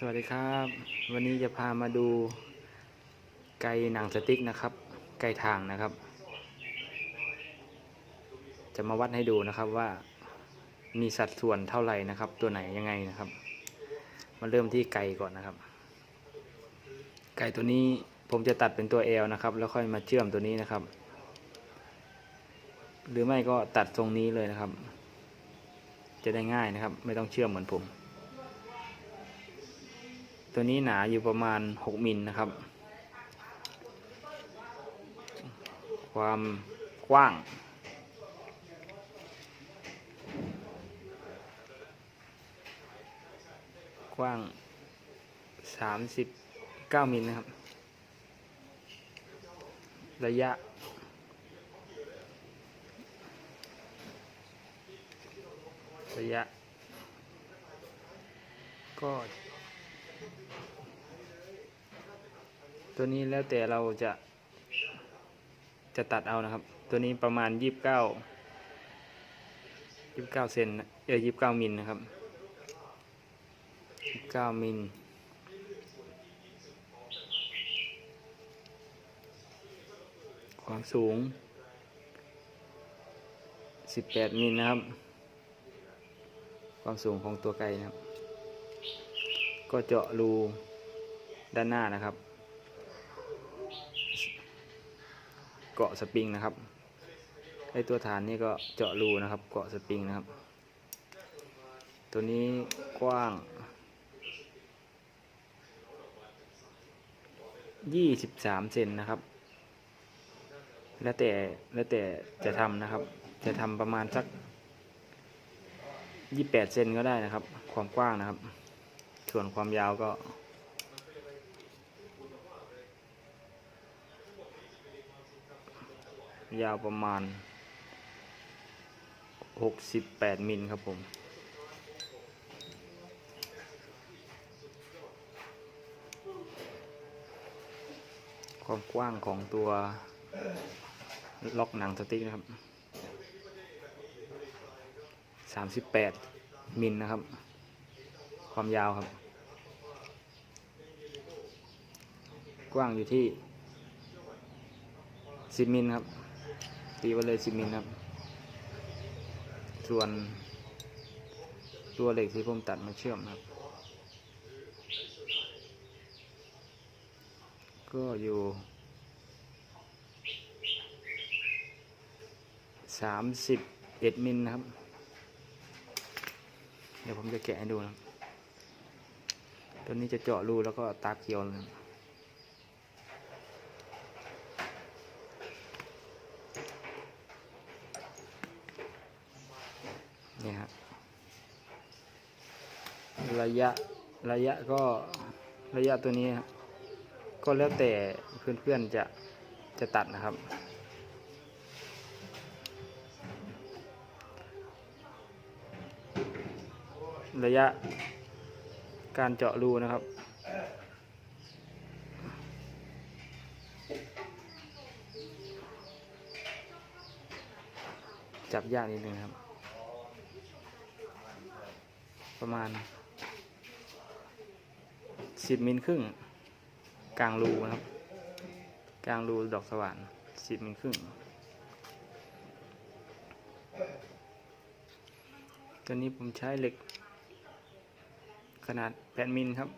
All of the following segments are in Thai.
สวัสดีครับ วันนี้จะพามาดูไก่หนังสติ๊กนะครับ ไก่ทางนะครับ จะมาวัดให้ดูนะครับว่ามีสัดส่วนเท่าไหร่นะครับ ตัวไหนยังไงนะครับ มาเริ่มที่ไก่ก่อนนะครับ ไก่ตัวนี้ผมจะตัดเป็นตัวเอลนะครับ แล้วค่อยมาเชื่อมตัวนี้นะครับ หรือไม่ก็ตัดตรงนี้เลยนะครับ จะได้ง่ายนะครับ ไม่ต้องเชื่อมเหมือนผม ตัวนี้หนาอยู่ประมาณ 6 มิลนะครับ ความกว้าง กว้าง 39 มิลนะครับ ระยะระยะก็ ตัวนี้แล้วแต่เราจะ จะตัดเอานะครับ ตัวนี้ประมาณยี่สิบเก้ายี่สิบเก้าเซนเออยี่สิบเก้ามิลนะครับยี่สิบเก้ามิลความสูงสิบแปดมิลนะครับ ความสูงของตัวไก่นะครับ ก็เจาะรูด้านหน้านะครับ เกาะสปริงนะครับไอตัวฐานนี่ก็เจาะรูนะครับ เกาะสปริงนะครับ ตัวนี้กว้างยี่สิบสามเซนนะครับ แล้วแต่แล้วแต่จะทำนะครับ จะทำประมาณสักยี่แปดเซนก็ได้นะครับ ความกว้างนะครับ ส่วนความยาวก็ ยาวประมาณ 68 มิลครับผมความกว้างของตัวล็อกหนังสติ๊กนะครับ 38 มิลนะครับ ความยาวครับ กว้างอยู่ที่ 10 มิลครับ ตีไว้เลยสิมิลครับ ส่วน ตัวเหล็กที่ผมตัดมาเชื่อมครับ ก็อยู่สามสิบเอ็ดมิลนะครับ เดี๋ยวผมจะแกะให้ดูนะครับตัวนี้จะเจาะรูแล้วก็ตาเกียวเลย นี่ฮะระยะระยะก็ระยะตัวนี้ก็แล้วแต่เพื่อนๆจะจะตัดนะครับ ระยะการเจาะรูนะครับจับยากนิดนึงครับ ประมาณสิบมิลครึ่ง กลางรูนะครับ กลางรูดอกสว่านสิบมิลครึ่ง ตัวนี้ผมใช้เหล็ก ขนาดแปดมิลครับ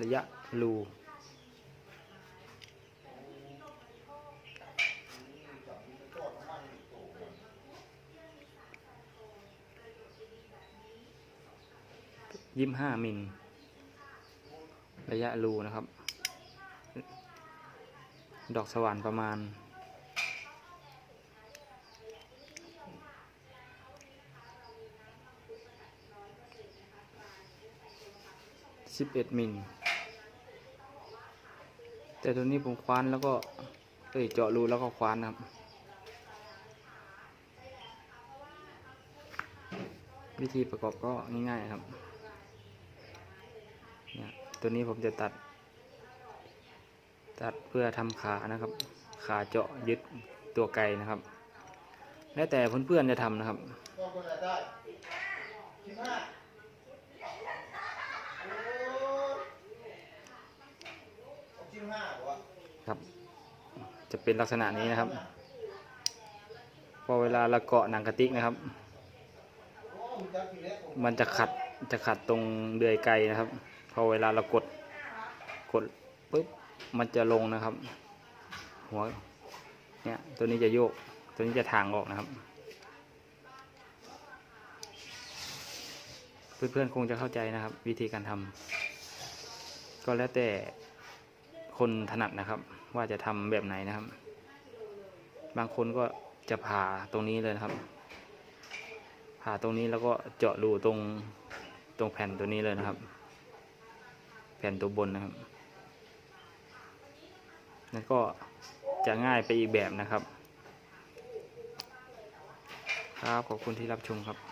ระยะรู ยี่สิบห้ามิล ระยะรูนะครับ ดอกสว่านประมาณสิบเอ็ดมิล แต่ตัวนี้ผมคว้านแล้วก็เอ้ยเจาะรูแล้วก็คว้านนะครับวิธีประกอบก็ง่ายๆครับ ตัวนี้ผมจะตัด ตัดเพื่อทำขานะครับ ขาเจาะยึดตัวไก่นะครับ แล้วแต่เพื่อนๆจะทำนะครับคนะได้สิบครับ จะเป็นลักษณะนี้นะครับ พอเวลาเราเกาะหนังกระติกนะครับ มันจะขัดจะขัดตรงเดือยไกลนะครับ พอเวลาเรากดกดปุ๊บมันจะลงนะครับ หัวเนี่ยตัวนี้จะโยก ตัวนี้จะทางออกนะครับ เพื่อนๆคงจะเข้าใจนะครับ วิธีการทำก็แล้วแต่คนถนัดนะครับ ว่าจะทำแบบไหนนะครับ บางคนก็จะผ่าตรงนี้เลยนะครับ ผ่าตรงนี้แล้วก็เจาะรูตรงตรงแผ่นตัวนี้เลยนะครับ แผ่นตัวบนนะครับนั่นก็จะง่ายไปอีกแบบนะครับ ครับขอบคุณที่รับชมครับ